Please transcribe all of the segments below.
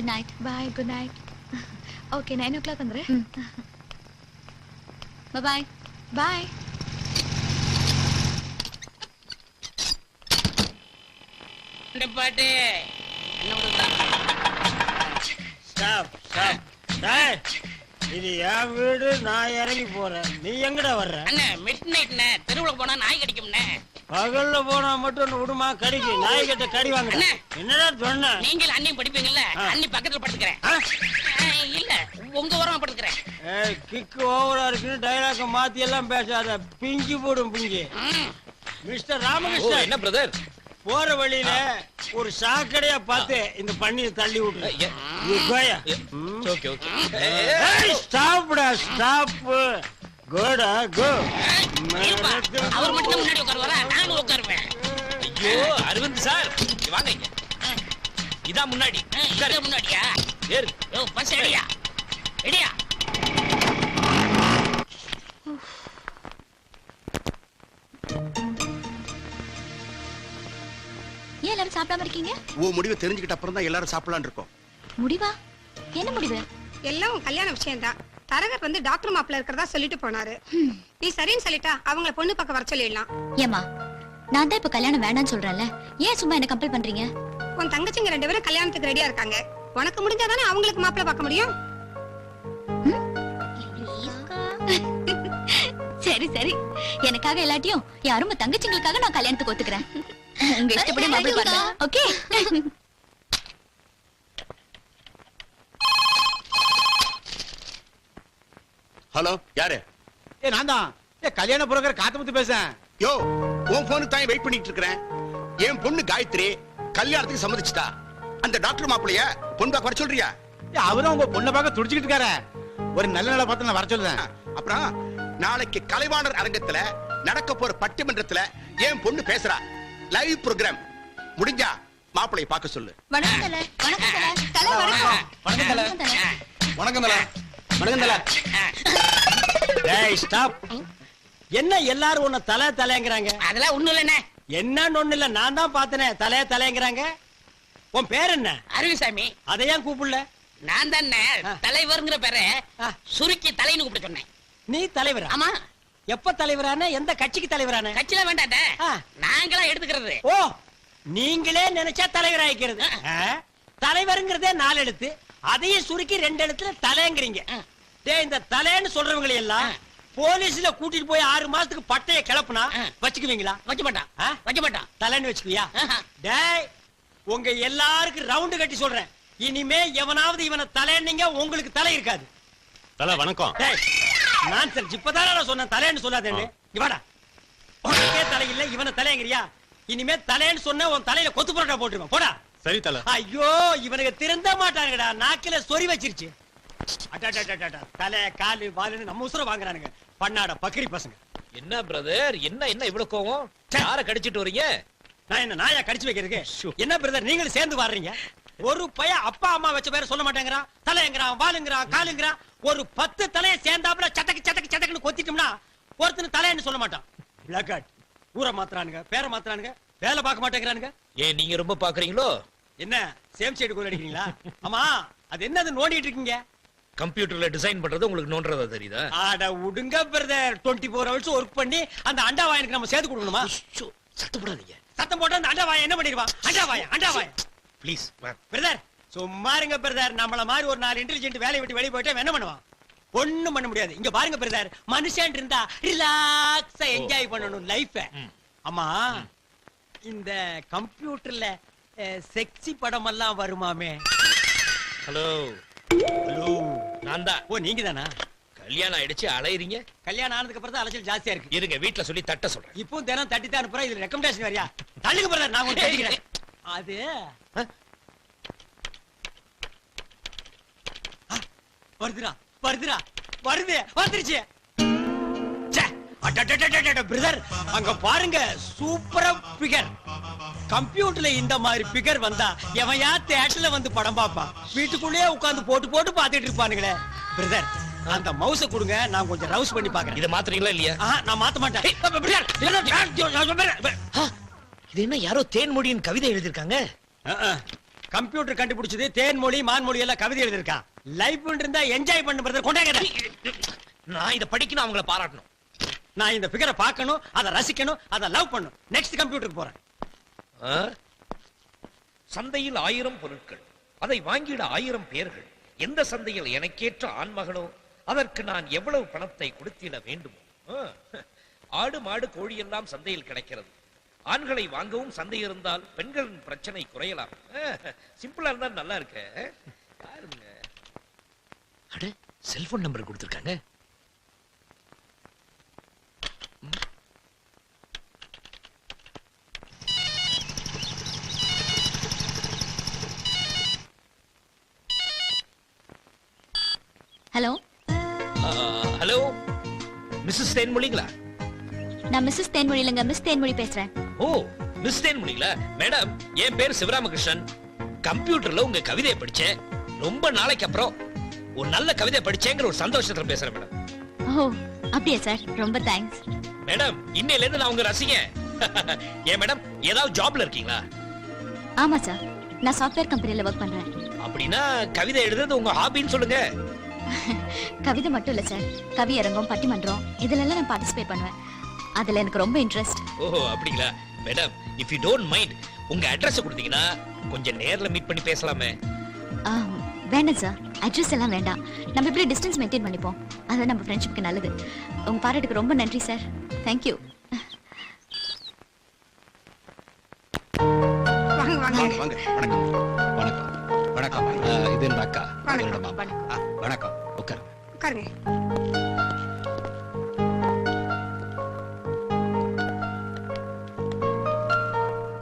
Good night bye good night okay nine o'clock வந்துடுறேன் bye பாய் பாட்டு stop stop டேய் இது என் வீடு நான் இறங்கி போறேன். நீ எங்கடா வர்ற? அண்ணே மிட் நைட்ண்ணே தெருவுல போனா நாய் கடிக்கும்ண்ணே. பகல்ல போனா மட்டும் விடுமா? கடிக்கு. நாய் கிட்ட கடி வாங்க. என்னடா சொன்ன? நீங்கள் அண்ணி படிப்பீங்கல்ல. அண்ணி பக்கத்துல படுத்துக்கிறேன். இல்ல. உங்க ஓரமா படுத்துக்கிறேன். ஏய் கிக்கு ஓவரா இருக்குன்னு டைலாக மாத்தி எல்லாம் பேசாத. பிஞ்சு போடும் பிஞ்சு. மிஸ்டர் ராமகிருஷ்ணன். என்ன பிரதர் போற வழியில ஒரு சாக்கடையா பார்த்து இந்த பண்ணியை தள்ளி விட்டுரு. You go ya. ம். ஓகே ஓகே ஏய், stopடா, Goடா, go. இருப்பா. அவர் மட்டும் தான் முன்னாடி உட்காருவாரா? நானும் உட்காருவேன். ஐயோ அரவிந்த் சார். இங்க வாங்க இங்க. இதான் முன்னாடி. ஆ, முன்னாடியா? ஏறு. யோ பஸ் எடியா எடியா ஏன் எல்லாரும் சாப்பிடாம இருக்கீங்க? உன் முடிவை தெரிஞ்சுக்கிட்ட அப்புறம் தான் எல்லாரும் சாப்பிடலாம்னு இருக்கோம். முடிவா? என்ன முடிவு? எல்லாம் உன் கல்யாண விஷயம்தான். தரகர் வந்து டாக்டர் மாப்பிள்ள இருக்கிறதா சொல்லிட்டு போனாரு. நீ சரின்னு சொல்லிட்டா அவங்கள பொண்ணு பக்கம் வர சொல்லிடலாம். ஏமா நான் தான் இப்ப கல்யாணம் வேண்டாம்னு சொல்றேன்ல ஏன் சும்மா என்ன கம்பல் பண்றீங்க? உன் தங்கச்சிங்க ரெண்டு பேரும் கல்யாணத்துக்கு ரெடியா இருக்காங்க. உனக்கு முடிஞ்சாதானே அவங்களுக்கு மாப்பிள்ள பார்க்க முடியும்? சரி சரி. எனக்காக எல்லாத்தையும் யாரும் தங்கச்சிங்களுக்காக நான் கல்யாணத்துக்கு ஒத்துக்கிறேன். உங்க இஷ்டப்படி மாப்பிள்ளை ஓகே ஹலோ யாரு? ஏ நான் தான். ஏ கல்யாண புரோக்கர் காத்தமுத்து பேசுறேன். யோ உன் போனுக்கு தான் வெயிட் பண்ணிட்டு இருக்கிறேன் என் பொண்ணு காயத்ரி கல்யாணத்துக்கு சம்மதிச்சிட்டா. அந்த டாக்டர் மாப்பிளைய பொண்ணு பார்க்க வர சொல்றியா? ஏ அவரும் உங்க பொண்ணை பார்க்க துடிச்சுக்கிட்டு இருக்காரு. ஒரு நல்ல நாளை பார்த்து நான் வர சொல்லுறேன் அப்புறம் நாளைக்கு கலைவாணர் அரங்கத்துல நடக்க போற பட்டிமன்றத்துல என் பொண்ணு பேசுறா. லைவ் ப்ரோக்ராம் முடிஞ்சா மாப்பிளைய பார்க்க சொல்லு. வணக்கம் தல. வணக்கம் தல. தல வணக்கம். வணக்கம் தல. வணக்கம் தல. டேய். என்ன எல்லாரும் உன்னை தலை தலைங்கிறாங்க அதெல்லாம் ஒண்ணும் இல்லண்ணே. என்னன்னு ஒண்ணு இல்ல நான் தான் பார்த்தனே தலைய தலைங்கிறாங்க உன் பேர் என்ன? அருவிசாமி அதை ஏன் கூப்பிடல? நான் தானே. தலைவர்ங்கிற பேரை. சுருக்கி தலைன்னு கூப்பிட சொன்னேன். நீ தலைவரா? ஆமா. எப்ப தலைவரான எந்த கட்சிக்கு தலைவரான? கட்சியில வேண்டாட்டே. நாங்களா எடுத்துக்கிறது. ஓ நீங்களே நினைச்சா தலைவர் ஆயிக்கிறது? தலைவருங்கிறதே நாலு எழுத்து அதையும் சுருக்கி ரெண்டு எழுத்துல தலைங்கிறீங்க. டேய் இந்த தலைன்னு சொல்றவங்களை எல்லாம். போலீஸ்ல கூட்டிட்டு போய் ஆறு மாசத்துக்கு பட்டைய கிளப்புனா. வச்சுக்குவீங்களா? வைக்க மாட்டான்? வைக்க மாட்டான். தலைன்னு வச்சுக்குவியா. டேய் உங்க எல்லாருக்கும் ரவுண்டு கட்டி சொல்றேன். இனிமே எவனாவது இவனை தலைன்னீங்க உங்களுக்கு தலை இருக்காது. தல வணக்கம். டேய் நான் சரி இப்பதானே நான் சொன்னேன். தலைன்னு சொல்லாதேன்னு. இங்க வாடா. உனக்கே தலை இல்ல இவனை தலைங்கிறியா இனிமே தலைன்னு சொன்ன உன் தலையில கொத்து பரோட்டா போட்டுருவேன். போடா. சரி தல. ஐயோ இவனுக்கு திருந்த மாட்டானுங்கடா. நாக்கில சொறி வச்சிருச்சு. தலை காலு வாலுன்னு நம்ம உசுர வாங்குறானுங்க. பண்ணாட பக்கிரி பசங்க. என்ன பிரதர் என்ன என்ன இவ்வளவு கோவம்? யார கடிச்சிட்டு வரீங்க? நான் என்ன நாயா கடிச்சு வைக்கிறதுக்கு? என்ன பிரதர் நீங்களும் சேர்ந்து வர்றீங்க ஒரு பைய அப்பா அம்மா வச்ச பேர சொல்ல மாட்டேங்கிறான். தலைங்கிறான் வாலுங்கிறான் காலுங்கிறான். ஒரு பத்து தலைய சேர்ந்தாப்புல சட்டக்கு சட்டக்கு சட்டக்குன்னு கொத்திட்டோம்னா ஒருத்தன் தலைன்னு சொல்ல மாட்டான். பிளக்காட் ஊரை மாத்துறானுங்க பேரை மாத்துறானுங்க வேலை பார்க்க மாட்டேங்கிறானுங்க. ஏன் நீங்க ரொம்ப பாக்குறீங்களோ என்ன சேம் சைடு கோல் அடிக்கிறீங்களா? ஆமா அது என்னது நோண்டிட்டு இருக்கீங்க? கம்ப்யூட்டர்ல டிசைன் பண்றது உங்களுக்கு நோன்றதா தெரியுதா? ஆட உடுங்க brother twenty four hours work பண்ணி அந்த அண்டா வாயனுக்கு நம்ம சேர்த்து கொடுக்கணுமா? ஷோ, சத்தப்படாதீங்க சத்தம் போட்டு அந்த அண்டா வாயன் என்ன பண்ணிடுவான் அண்டா வாயன் அண்டா வாயன் ப்ளீஸ் பிரதர் சும்மா இருங்க பிரதர் நம்மள மாதிரி ஒரு நாலு இன்டெலிஜென்ட் வேலையை விட்டு வெளிய போயிட்டா என்ன பண்ணுவான் ஒண்ணும் பண்ண முடியாது. இங்க பாருங்க பிரதர் மனுஷன் இருந்தா ரிலாக்ஸா என்ஜாய் பண்ணணும் லைஃப ஆமா இந்த கம்ப்யூட்டர்ல செக்ஸி படம் எல்லாம் வருமாமே. ஹலோ. ஹலோ. நான் தான் ஓ நீங்க தானா கல்யாணம் ஆயிடுச்சு அலையுறீங்க? கல்யாணம் ஆனதுக்கு அப்புறம் தான் அலைச்சல் ஜாஸ்தியா இருக்கு. இருங்க வீட்ல சொல்லி தட்ட சொல்றேன். இப்போ தினம் தட்டி தான் அனுப்புறேன் இதுல ரெக்கமெண்டேஷன் வரியா தள்ளுங்க பிரதர் நான் உங்களுக்கு தட்டிக்கிறேன் அது? வருதுடா வருதுடா வருது வந்துருச்சு. பிரதர் அங்க பாருங்க சூப்பரா பிகர் கம்ப்யூட்டர்ல இந்த மாதிரி பிகர் வந்தா எவன் தேட்டர்ல வந்து படம் பார்ப்பான் வீட்டுக்குள்ளேயே உட்கார்ந்து போட்டு போட்டு பார்த்துட்டு இருப்பானுங்களே. பிரதர் அந்த மவுஸ கொடுங்க நான் கொஞ்சம் ரவுஸ் பண்ணி பாக்குறேன் இதை மாத்துறீங்களா இல்லையா? ஆஹா, நான் மாத்த மாட்டேன். இது என்ன யாரோ தேன்மொழியின் கவிதை ஆ. கம்ப்யூட்டர் கண்டுபிடிச்சது தேன்மொழி மான்மொழி எல்லாம் கவிதை எழுதிருக்கான் லைஃப் இருந்தா என்ஜாய் பண்ணு பிரதர் கொண்டாங்க நான் இதை படிக்கணும் அவங்கள பாராட்டணும். நான் இந்த பிகரை பார்க்கணும் அதை ரசிக்கணும் அதை லவ் பண்ணும் நெக்ஸ்ட் கம்ப்யூட்டருக்கு போறேன்? சந்தையில் ஆயிரம் பொருட்கள். அதை வாங்கிட ஆயிரம் பேர்கள். எந்த சந்தையில் எனக்கேற்ற ஆண்மகனோ அதற்கு நான் எவ்வளவு பணத்தை கொடுத்திட வேண்டுமோ? ஆ. ஆடு மாடு கோழி எல்லாம் சந்தையில் கிடைக்கிறது. ஆண்களை வாங்கவும் சந்தை இருந்தால் பெண்களின் பிரச்சனை குறையலாம். சிம்பிளா இருந்தால் நல்லா இருக்க. செல்போன் நம்பர் கொடுத்துருக்காங்க. ஹலோ? ஹலோ? மிஸ்ஸஸ் தேன்மொழிங்களா? நான் மிஸ்ஸஸ் தேன்மொழி இல்லைங்க மிஸ் தேன்மொழி பேசுறேன். ஓ மிஸ் தேன்மொழிங்களா? மேடம் என் பேர் சிவராமகிருஷ்ணன். கம்ப்யூட்டர்ல உங்க கவிதையை படிச்சேன். ரொம்ப நாளைக்கு அப்புறம் ஒரு நல்ல கவிதை படிச்சேங்கிற ஒரு சந்தோஷத்துல பேசுறேன் மேடம். ஓ அப்படியா சார்? ரொம்ப தேங்க்ஸ் மேடம் இன்னையில இருந்து நான் உங்க ரசிங்க ஏன் மேடம் ஏதாவது ஜாப்ல இருக்கீங்களா? ஆமா சார். நான் சாஃப்ட்வேர் கம்பெனில ஒர்க் பண்றேன். அப்படின்னா கவிதை எழுதுறது உங்க ஹாபின்னு சொல்லுங்க. கவிதை மட்டும் இல்ல சார் கவி அரங்கம் பட்டிமன்றம் இதுல எல்லாம் நான் பார்ட்டிசிபேட் பண்ணுவேன். அதுல எனக்கு ரொம்ப இன்ட்ரெஸ்ட் ஓஹோ அப்படிங்களா? Madam if you don't mind உங்க அட்ரஸ் கொடுத்தீங்கன்னா கொஞ்சம் நேர்ல மீட் பண்ணி பேசலாமே. வேண்டாம் சார் அட்ரஸ் எல்லாம் வேண்டாம். நம்ம இப்படி டிஸ்டன்ஸ் மெயின்டைன் பண்ணிப்போம்? அது நம்ம ஃப்ரெண்ட்ஷிப்க்கு நல்லது. உங்க பாராட்டுக்கு ரொம்ப நன்றி சார் தேங்க்யூ வாங்க. வாங்க வாங்க. வணக்கம். என்னோட அக்கா வணக்கம். என்னோட மாமா. வணக்கம். உட்கார் உட்காருங்க.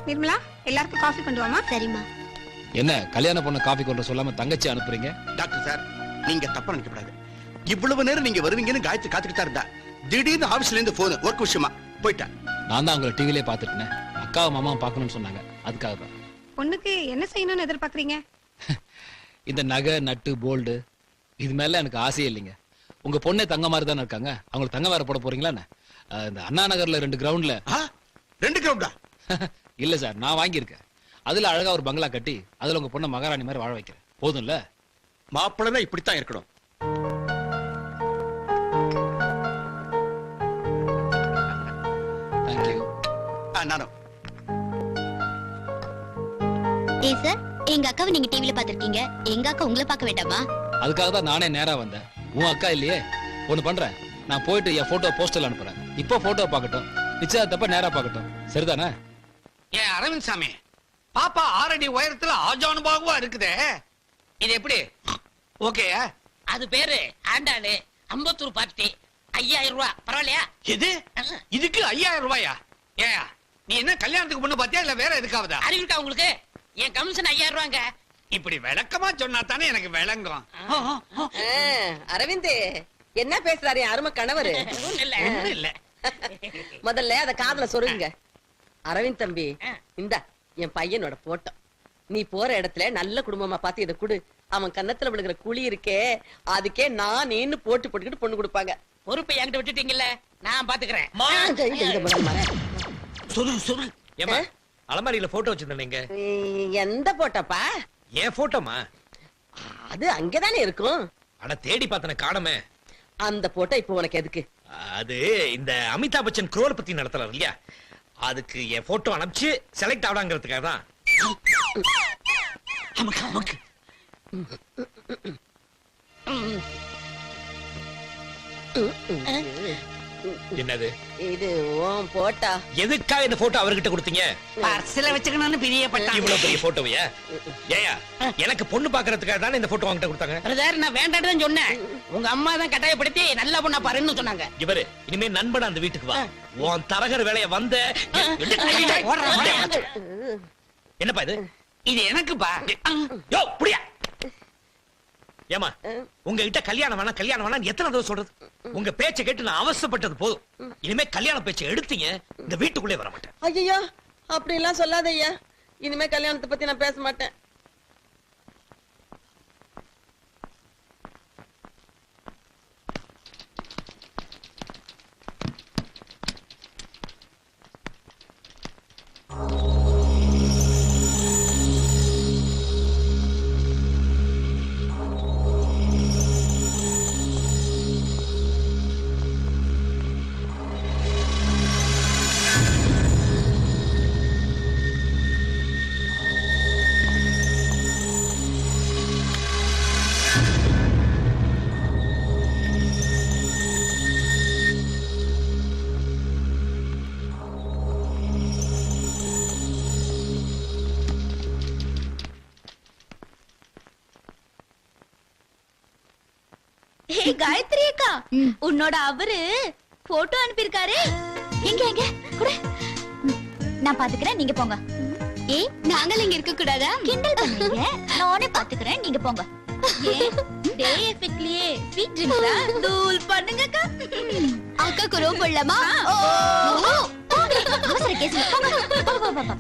நிர்மலா எல்லாருக்கும் காஃபி கொண்டு வாமா சரிம்மா. என்ன கல்யாண பொண்ணு காஃபி கொண்டு சொல்லாம தங்கச்சி அனுப்புறீங்க? டாக்டர் சார் நீங்க தப்பா நினைக்கப்படாது. இவ்வளவு நேரம் நீங்க வருவீங்கன்னு காயத்ரி காத்துக்கிட்டு இருந்தா. திடீர்னு ஆபீஸ்ல இருந்து போன் ஒர்க் விஷயமா? போயிட்டேன். நான் தான் அவங்கள டிவிலே பார்த்துட்டேன் அக்காவும் மாமாவும் பார்க்கணும்னு சொன்னாங்க. அதுக்காக தான். பொண்ணுக்கு என்ன செய்யணும்னு எதிர்பார்க்கறீங்க? இந்த நகை நட்டு போல்டு இது மேல எனக்கு ஆசையே இல்லைங்க. உங்க பொண்ணே தங்க மாதிரி தானே இருக்காங்க? அவங்களுக்கு தங்க வேற போட போறீங்களா என்ன? அஹ், இந்த அண்ணா நகர்ல ரெண்டு கிரவுண்ட்ல ஆ? ரெண்டு கிரவுண்டா இல்ல சார் நான் வாங்கியிருக்கேன். அதுல அழகா ஒரு பங்களா கட்டி அதுல உங்க பொண்ணை மகாராணி மாதிரி வாழ வைக்கிறேன். போதும்ல? மாப்பிள்ளை இப்படித்தான் இருக்கணும். தேங்க்யூ ஆ, நானும். ஏ சார் எங்க அக்காவை நீங்க டிவில பாத்திருக்கீங்க எங்க அக்கா உங்களை பார்க்க வேண்டாமா? அதுக்காக தான் நானே நேரா வந்தேன். உன் அக்கா இல்லையே? ஒண்ணு பண்றேன். நான் போயிட்டு என் போட்டோ போஸ்டர்ல அனுப்புறேன். இப்போ போட்டோ பார்க்கட்டும். நிச்சயத்தப்ப நேரா பார்க்கட்டும். சரிதானே? ஏன் அரவிந்த் சாமி பாப்பா ஆறடி உயரத்துல ஆஜானுபாகுவா இருக்குதே. இது எப்படி? ஓகே. அது பேரு ஆண்டாளு. அம்பத்தூர் பார்ட்டி. ஐயாயிரம் ரூபாய் பரவாயில்லையா? இது இதுக்கு ஐயாயிரம் ரூபாயா? ஏயா நீ என்ன கல்யாணத்துக்கு பொண்ணு பாத்தியா இல்ல வேற எதுக்காவதா? அறிவிக்கா உங்களுக்கு? என் கமிஷன் ஐயாயிரம் ரூபாங்க இப்படி விளக்கமா சொன்னா தானே எனக்கு விளங்கும் அரவிந்த் என்ன பேசுறாரு என் அருமை கணவரு இல்ல முதல்ல அத காதுல சொருங்க அரவிந்த் தம்பி. இந்த என் பையனோட போட்டோ நீ போற இடத்துல நல்ல குடும்பமா பார்த்து இதை கொடு அவன் கன்னத்துல விழுகிற குழி இருக்கே அதுக்கே நான் நீன்னு போட்டு போட்டுக்கிட்டு பொண்ணு கொடுப்பாங்க பொறுப்பை என்கிட்ட விட்டுட்டீங்கல்ல நான் பாத்துக்கிறேன் இந்த, இந்த, அலமாரியில போட்டோ வச்சிருந்தேங்க எந்த போட்டோப்பா என் போட்டோமா அது அங்கதானே இருக்கும். ஆனா தேடி பார்த்தன காணமே. அந்த போட்டோ இப்போ உனக்கு எதுக்கு? அது இந்த அமிதாப் பச்சன் குரோர் பத்தி நடத்துறாரு இல்லையா? அதுக்கு என் போட்டோ அனுப்பிச்சு செலக்ட் ஆகலாங்கிறதுக்காக தான். அமக்கு அமக்கு. என்னது? இது உன் போட்டா. எதுக்காக இந்த போட்டோ அவர்கிட்ட கொடுத்தீங்க? பர்சில வச்சுக்கணும்னு பிரியப்பட்டான் இவ்வளவு பெரிய போட்டோவையா ஏயா எனக்கு பொண்ணு பாக்குறதுக்காக தானே இந்த போட்டோ வாங்கிட்ட கொடுத்தாங்க? பிரதர் நான் தான் சொன்னேன். உங்க அம்மா தான் கட்டாயப்படுத்தி நல்ல பொண்ணா பாருன்னு சொன்னாங்க. இவரு இனிமே நண்பன் அந்த வீட்டுக்கு வா. உன் தரகர் வேலைய வந்த. என்னப்பா இது? இது எனக்குப்பா. யோ புடியா. ஏமா உங்ககிட்ட கல்யாணம் வேணாம் கல்யாணம் வேணாம் எத்தனை தடவை சொல்றது? உங்க பேச்சை கேட்டு நான் அவசப்பட்டது போதும். இனிமே கல்யாண பேச்சை எடுத்தீங்க இந்த வீட்டுக்குள்ளே வர மாட்டேன். ஐயோ அப்படி எல்லாம் சொல்லாத ஐயா இனிமே கல்யாணத்தை பத்தி நான் பேச மாட்டேன். காயத்ரி அக்கா உன்னோட அவரு போட்டோ அனுப்பியிருக்காரு. எங்க எங்க? கூட. நான் பாத்துக்கிறேன் நீங்க போங்க. ஏ நாங்கள் இங்க இருக்க கூடாதா? கிண்டல் பண்ணீங்க. நானே பாத்துக்கிறேன் நீங்க போங்க. டே எஃபெக்ட்லயே ஸ்வீட் ட்ரிங்க்ஸா தூள் பண்ணுங்க அக்கா. அக்காக்கு ரொம்ப அவசர கேஸ் போங்க, போங்க